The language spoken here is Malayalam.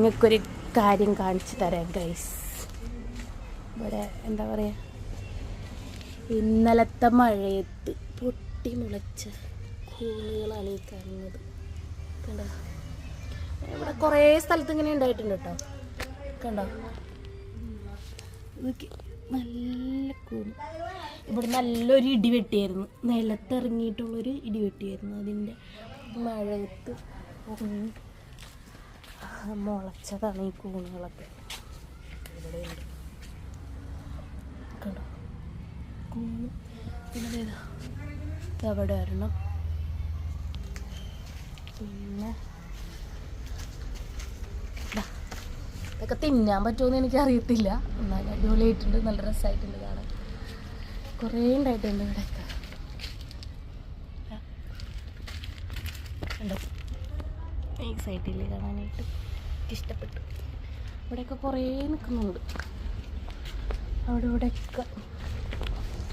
നിങ്ങൾക്കൊരു കാര്യം കാണിച്ചു തരാം ഗൈസ് ഇവിടെ എന്താ പറയുക ഇന്നലത്തെ മഴയത്ത് പൊട്ടി മുളച്ച കൂണുകളാണ് ഈ കാണുന്നത്. കണ്ടോ? ഇവിടെ കുറേ സ്ഥലത്ത് ഇങ്ങനെ ഉണ്ടായിട്ടുണ്ട് കേട്ടോ. കണ്ടോ? നല്ല കൂണ്. ഇവിടെ നല്ലൊരു ഇടി വെട്ടിയായിരുന്നു. നിലത്തിറങ്ങിയിട്ടുള്ളൊരു ഇടി വെട്ടിയായിരുന്നു അതിന്റെ മഴയത്ത്. മുളച്ചതാണ് ഈ കൂണുകളൊക്കെ. കണ്ടോ? കൂണ്. അവിടെ ഒരെണ്ണം. പിന്നെ ഇതൊക്കെ തിന്നാൻ പറ്റുമെന്ന് എനിക്കറിയത്തില്ല. എന്നാൽ അടിപൊളിയായിട്ടുണ്ട്. നല്ല രസമായിട്ടുണ്ട് കാണാൻ. കുറേ ഉണ്ടായിട്ടുണ്ട് ഇവിടെയൊക്കെ. ദാ. സൈഡിൽ കാണാനായിട്ട് ഇഷ്ടപ്പെട്ടു. ഇവിടെയൊക്കെ കുറേ നിൽക്കുന്നുണ്ട് അവിടെ ഇവിടെയൊക്കെ